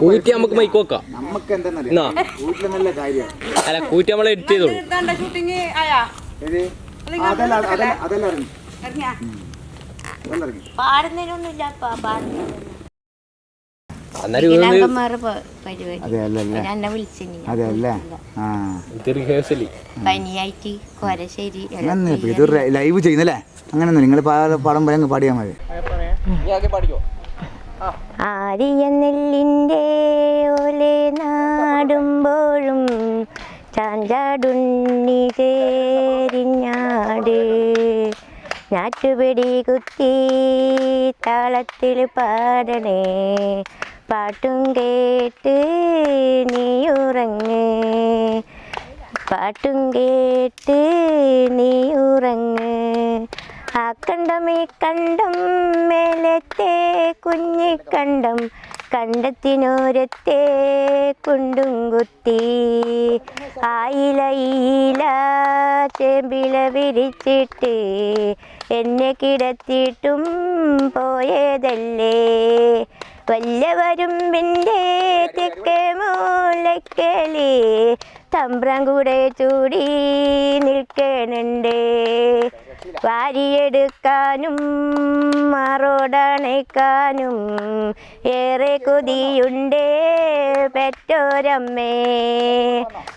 കൂറ്റ് നമുക്ക് മൈക്ക് വെക്കാം. നമുക്ക് നല്ല കാര്യമാണ് അല്ല കൂറ്റി നമ്മൾ എഡിറ്റ് ചെയ്തോളൂ ഷൂട്ടിങ് ആയാ? അതല്ല അതല്ല ഇറങ്ങി പാടുന്നതിനൊന്നുമില്ല ലൈവ് ചെയ്യുന്നല്ലേ? അങ്ങനെ നിങ്ങൾ പാടം പോയി പാടിയാ പാടിയാൽ മതി പാടിക്കോ? ആരിയ നെല്ലിന്റെ ഓലെ നാടുമ്പോഴും ചാഞ്ചാടുണ്ണി ചേരിഞ്ഞാട്. ഞാറ്റുപിടി കുത്തി താളത്തിൽ പാടണേ. പാട്ടും കേട്ട് നീ ഉറങ്ങ് പാട്ടും കേട്ട് നീ ആ കണ്ടം മേലത്തെ കുഞ്ഞിക്കണ്ടം കണ്ടത്തിനോരത്തെ കുണ്ടും കുത്തി. ആയിലയില ചേമ്പില വിരിച്ചിട്ട് എന്നെ കിടത്തിയിട്ടും പോയതല്ലേ. വല്ലവരും എന്റെ തെക്കേ മൂലക്കലി തമ്പ്രം കൂടെ ചൂടി നിൽക്കണുണ്ട്. വാരിയെടുക്കാനും മാറോടണയ്ക്കാനും ഏറെ കൊതിയുണ്ടേ പെറ്റോരമ്മേ.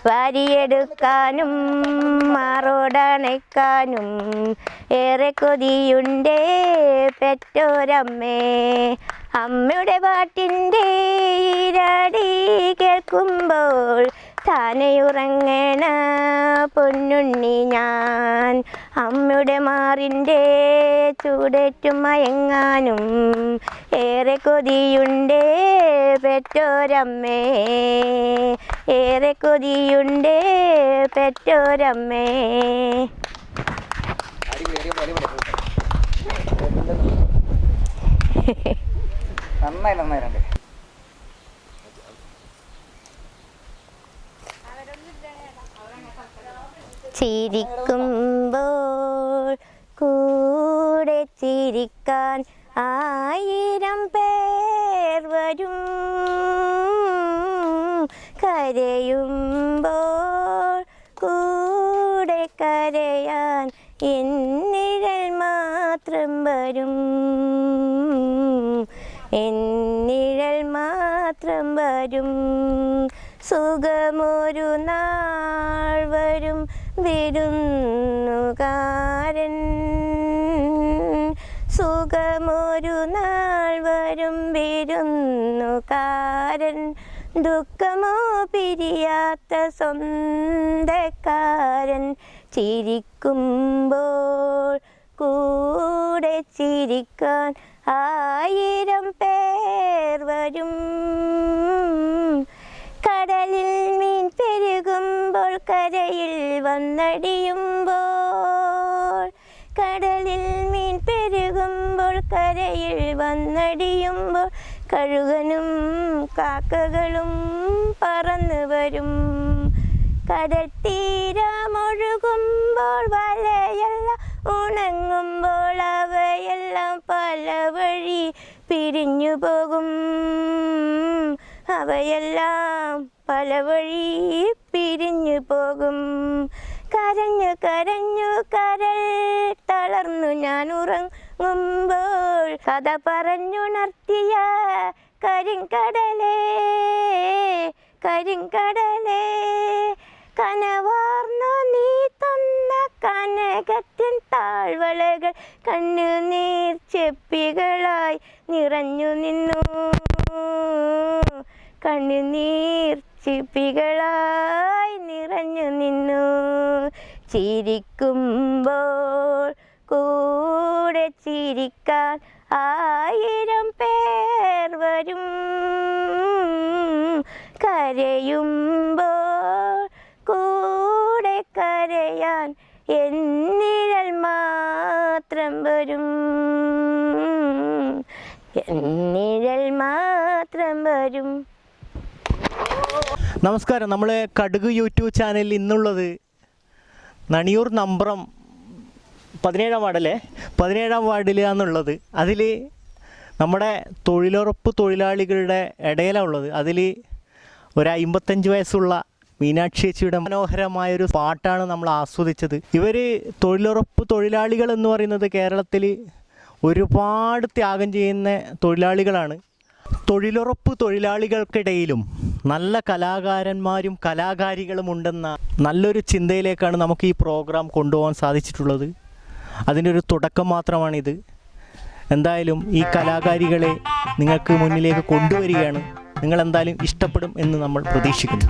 വാരിയെടുക്കാനും മാറോടണയ്ക്കാനും ഏറെ കൊതിയുണ്ടേ പെറ്റോരമ്മേ. അമ്മയുടെ പാട്ടിന്റെ ഇരടി കേൾക്കുമ്പോൾ താനെ ഉറങ്ങണ പൊന്നുണ്ണി ഞാൻ. അമ്മയുടെ മാറിന്റെ ചൂടേറ്റും മയങ്ങാനും ഏറെ കൊതിയുണ്ടേ പെറ്റോരമ്മേ. ഏറെ കൊതിയുണ്ടേ പെറ്റോരമ്മേ. നന്നായി നന്നായിട്ടുണ്ട് ചിരിക്കുമ്പോൾ കൂടെ ചിരിക്കാൻ ആയിരം പേർ വരും. കരയുമ്പോൾ കൂടെ കരയാൻ എന്നിഴൽ മാത്രം വരും. എന്നിഴൽ മാത്രം വരും. സുഖമൊരു നാൾ വരും വിരുന്നുകാരൻ. സുഖമൊരു നാൾ വരും വിരുന്നുകാരൻ. ദുഃഖമോ പിരിയാത്ത സ്വന്തക്കാരൻ. ചിരിക്കുമ്പോൾ കൂടെ ചിരിക്കാൻ ആയിരം പേർ വരും കടലിൽ മീൻ പെരുകുമ്പോൾ കരയിൽ വന്നടിയുമ്പോൾ കടലിൽ മീൻ പെരുകുമ്പോൾ കരയിൽ വന്നടിയുമ്പോൾ കഴുകനും കാക്കകളും പറന്നു വരും. കടൽ തീരമൊഴുകുമ്പോൾ വലയെല്ലാം ഉണങ്ങുമ്പോൾ അവയെല്ലാം പല വഴി പിരിഞ്ഞു പോകും. അവയെല്ലാം പല വഴി പിരിഞ്ഞു പോകും. കരഞ്ഞു കരഞ്ഞു കരൾ തളർന്നു ഞാൻ ഉറങ്ങുമ്പോൾ കഥ പറഞ്ഞുണർത്തിയ കരിങ്കടലേ കരിങ്കടലേ കനവാർന്നു നീ തന്ന കനകത്തിൻ താഴ്വളകൾ കണ്ണുനീർ ചെപ്പികളായി നിറഞ്ഞു നിന്നു. കണ്ണുനീർ ചിപ്പികളായി നിറഞ്ഞു നിന്നു ചിരിക്കുമ്പോൾ കൂടെ ചിരിക്കാൻ ആയിരം പേർ വരും. കരയുമ്പോൾ കൂടെ കരയാൻ എന്നിഴൽ മാത്രം വരും. എന്നിഴൽ മാത്രം വരും. നമസ്കാരം. നമ്മളെ കടുക് യൂട്യൂബ് ചാനലിൽ ഇന്നുള്ളത് നണിയൂർ നമ്പ്രം പതിനേഴാം വാർഡല്ലേ പതിനേഴാം വാർഡിലാന്നുള്ളത് അതിൽ നമ്മുടെ തൊഴിലുറപ്പ് തൊഴിലാളികളുടെ ഇടയിലാണ് ഉള്ളത് അതിൽ ഒരു അമ്പത്തഞ്ച് വയസ്സുള്ള മീനാക്ഷി ചേച്ചിയുടെ മനോഹരമായൊരു പാട്ടാണ് നമ്മൾ ആസ്വദിച്ചത്. ഇവർ തൊഴിലുറപ്പ് തൊഴിലാളികൾ എന്ന് പറയുന്നത് കേരളത്തിൽ ഒരുപാട് ത്യാഗം ചെയ്യുന്ന തൊഴിലാളികളാണ്. തൊഴിലുറപ്പ് തൊഴിലാളികൾക്കിടയിലും നല്ല കലാകാരന്മാരും കലാകാരികളും ഉണ്ടെന്ന നല്ലൊരു ചിന്തയിലേക്കാണ് നമുക്ക് ഈ പ്രോഗ്രാം കൊണ്ടുപോകാൻ സാധിച്ചിട്ടുള്ളത്. അതിന്റെ ഒരു തുടക്കം മാത്രമാണിത്. എന്തായാലും ഈ കലാകാരികളെ നിങ്ങൾക്ക് മുന്നിലേക്ക് കൊണ്ടുവരികയാണ്. നിങ്ങൾ എന്തായാലും ഇഷ്ടപ്പെടും എന്ന് നമ്മൾ പ്രതീക്ഷിക്കുന്നു.